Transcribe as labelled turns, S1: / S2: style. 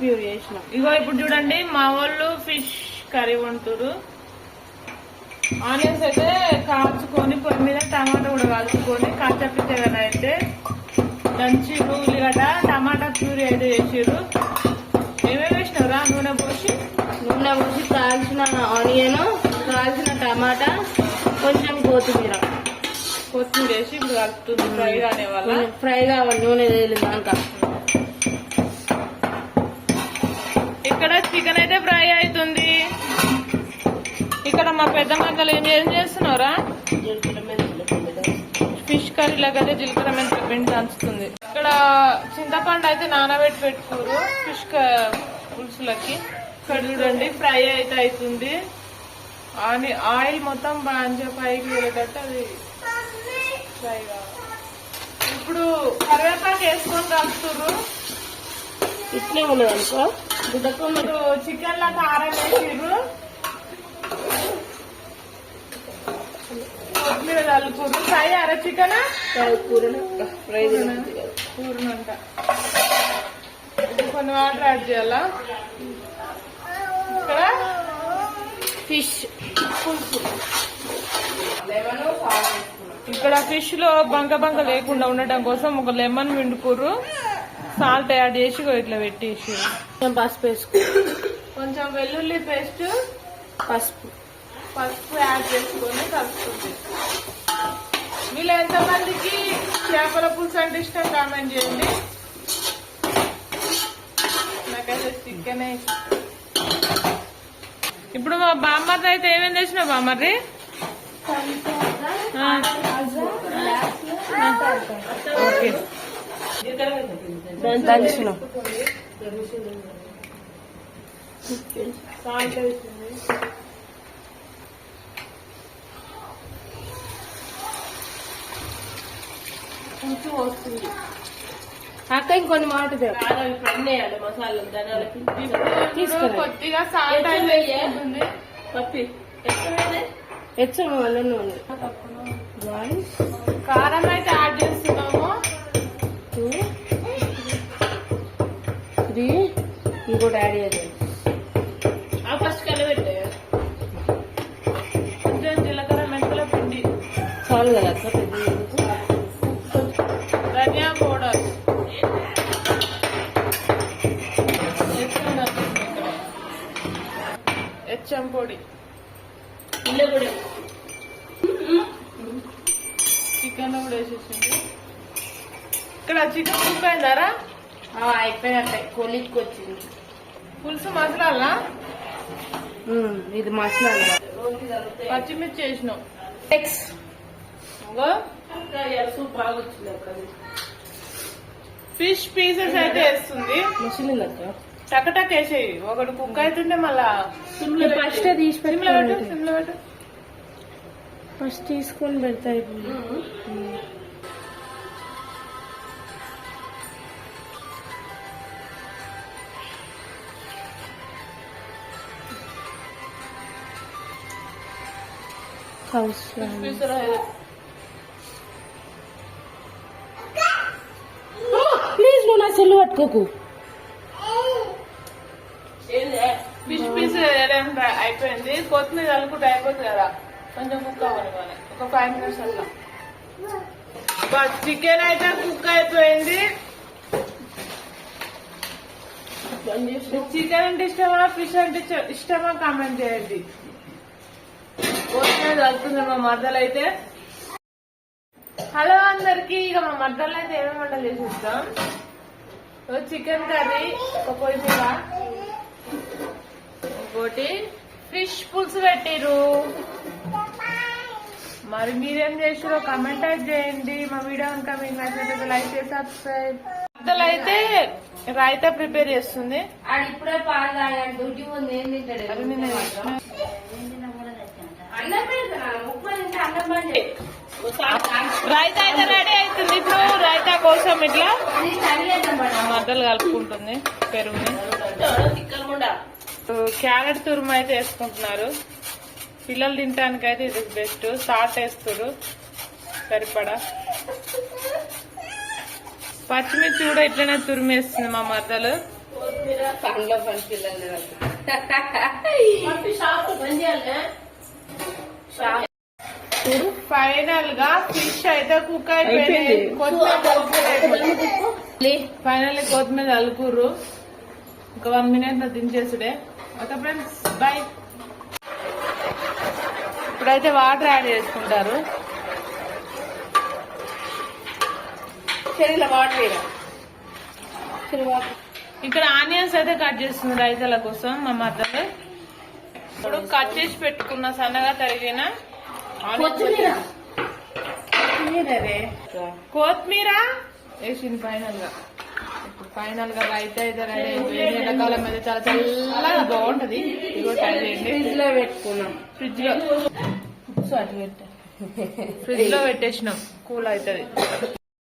S1: Pure చేసినాం.
S2: ఇగో ఇప్పుడు చూడండి మా వాళ్ళు ఫిష్ కర్రీ వండుతురు. ఆనియన్స్ అయితే కాల్చుకొని పొయ్యి మీద టమాటా కూడా కాల్చుకొని కాచపిచ్చగా అయితే దంచి ఉల్లిగడ్డ టమాటా ప్యూరీ అయితే చేసిర్రు. ఏమేమి వేసినారా నూనె పోసి?
S1: నూనె పోసి కాల్చిన ఆనియన్ కాల్చిన టమాటా కొంచెం కొత్తిమీర.
S2: కొత్తిమీర వేసి ఇప్పుడు కలుపుతుంది ఫ్రై
S1: కొంచెం ఫ్రై కావాలి నూనె తేలిందాక.
S2: ఇక్కడ చికెన్ అయితే ఫ్రై అవుతుంది. ఇక్కడ మా పెద్ద మగ్గలు ఏం ఏం చేస్తున్నారా? ఫిష్ కర్రీ లాగా జీలకర్ర మెంతుల పిండి దంచుతుంది. ఇక్కడ చింతపండు అయితే నానబెట్టి పెట్టుకోరు ఫిష్ పులుసులకి. ఇక్కడ చూడండి ఫ్రై అయితే అవుతుంది. ఆని ఆయిల్ మొత్తం బాగా పైకి వెళ్ళేటట్టు అది ఫ్రై కావాలి ఇప్పుడు కరివేపాకు వేసుకొని కలుపుతుర్రు
S1: ఇట్లే ఉన్నది అనుకో గుడ్డకు
S2: ఇప్పుడు చికెన్ లా కారం వేసిర్రు. కొత్తిమీర చల్లుకుర్రు ఫ్రై అర చికెన్
S1: ఫ్రై
S2: కూరనంట. కొన్ని వాటర్ యాడ్ చేయాలా? ఇక్కడ?
S1: ఫిష్.
S2: పులుసు ఇక్కడ ఫిష్లో బంక బంక లేకుండా ఉండటం కోసం ఒక లెమన్ విండుకుర్రు సాల్ట్ యాడ్ చేసి ఇట్లా పెట్టేసి
S1: కొంచెం పసుపు వేసుకో.
S2: కొంచెం వెల్లుల్లి పేస్ట్
S1: పసుపు.
S2: పసుపు యాడ్ చేసుకొని కలుపుతుంది వీళ్ళు ఎంతమందికి చేపల పులుసు అంటే ఇష్టం కామెంట్ చేయండి. నాకైతే చికెన్ ఇప్పుడు మా బామ్మర్ది అయితే ఏమేమి తెచ్చినావు బామ్మర్ది? ఆ. ఓకే.
S1: దంచిన.
S2: సాల్ట్ వేసింది కొంచెం వస్తుంది
S1: అక్క ఇంకొన్ని మాట వేయాలి మసాలా తీసుకురా.
S2: కొద్దిగా సాల్ట్
S1: పప్పి. వల్ల నూనె. చాలు కదా?
S2: ధనియా పౌడర్ హెచ్ఎం పొడి
S1: ఇల్లు
S2: చికెన్ కూడా వేసేసింది. ఇక్కడ చికెన్ కుక్ అయిందారా?
S1: అయిపోయినట్టే కొలిక్కి వచ్చింది
S2: పులుసు మసాలా
S1: ఇది మసాలా.
S2: పచ్చిమిర్చి వేసినాం.
S1: ఎక్స్ సూప్ బాగా వచ్చింది అక్క
S2: ఫిష్ పీసెస్ అయితే వేస్తుంది.
S1: అక్క
S2: టకటక్ వేసేయి. ఒకటి కుక్ అవుతుంటే మళ్ళా
S1: ఫస్ట్ తీసి
S2: సిమ్లో పెట్టు
S1: పెట్టి
S2: సిమ్లో పెట్టు.
S1: ఫస్ట్ తీసుకొని పెడతా హౌస్ పట్టుకోకు.
S2: ఫిష్ పీస్ అయిపోయింది. కొత్తిమీర కలుపుకుంటే అయిపోతుంది కదా. కొంచెం కుక్ అవ్వాలి ఒక ఫైవ్ మినిట్స్ అట్లా. చికెన్ అయితే కుక్ అయిపోయింది. చికెన్ అంటే ఇష్టమా? ఫిష్ అంటే ఇష్టమా? కామెంట్ చేయండి. కొత్తిమీర కలుపుతుంది మా మర్దలు అయితే. హలో అందరికి ఇక మా మర్దలు అయితే ఏమేమి వంటలు చేసి ఇస్తాం చికెన్ కర్రీ ఒక పొయ్యి మీద ఇంకోటి ఫిష్ పులుసు పెట్టిరు మరి మీరేం చేసారో కమెంట్ అయితే చేయండి. మా వీడియో కనుక మీకు నచ్చినట్లయితే లైక్ చేసి సబ్స్క్రైబ్ అద్దలు అయితే రాయితా ప్రిపేర్ చేస్తుంది.
S1: ఆడు ఇప్పుడే పాలు తాగాడు. డ్యూటీ ఉంది ఏం తింటాడు. అన్నం పెడతాను. ముప్పై తింటే అన్నం బండి
S2: రాయితా అయితే రెడీ అవుతుంది. ఇప్పుడు రాయితా కోసం ఇట్లా మద్దలు కలుపుకుంటుంది పెరుగుని క్యారెట్ తురుము అయితే వేసుకుంటున్నారు. పిల్లలు తినడానికి అయితే ఇది బెస్ట్ సాల్ట్ వేస్తారు సరిపడా. పచ్చిమిర్చి కూడా ఇట్లనే తురిమేస్తుంది మా మద్దలు
S3: పనిలో పని.
S1: పట్టు షాప్ చేయాలి
S2: ఫైనల్గా ఫిష్ అయితే కుక్ అయిపోయింది. కొత్తిమీర కొత్తిమీర అలుకుర్రు ఒక వన్ మినిట్లో దించేసుడే ఓకే ఫ్రెండ్స్ బాయ్ ఇప్పుడైతే వాటర్ యాడ్ చేసుకుంటారు.
S3: చెరువులో వాటర్
S2: ఇక్కడ ఆనియన్స్ అయితే కట్ చేస్తుంది రైతుల కోసం మా మద్దతు ఇప్పుడు కట్ చేసి పెట్టుకున్న సన్నగా తరిగిన
S1: కొత్తిమీర.
S2: కొత్తిమీర వేసింది ఫైనల్గా ఇప్పుడు ఫైనల్గా రైట్ అయితే ఎండాకాలం మీద చాలా చల్లగా బాగుంటది.
S3: ఫ్రిడ్జ్లో పెట్టుకున్నాం.
S2: ఫ్రిడ్జ్లో ఫ్రిడ్జ్లో పెట్టేసినాం. కూల్ అవుతుంది.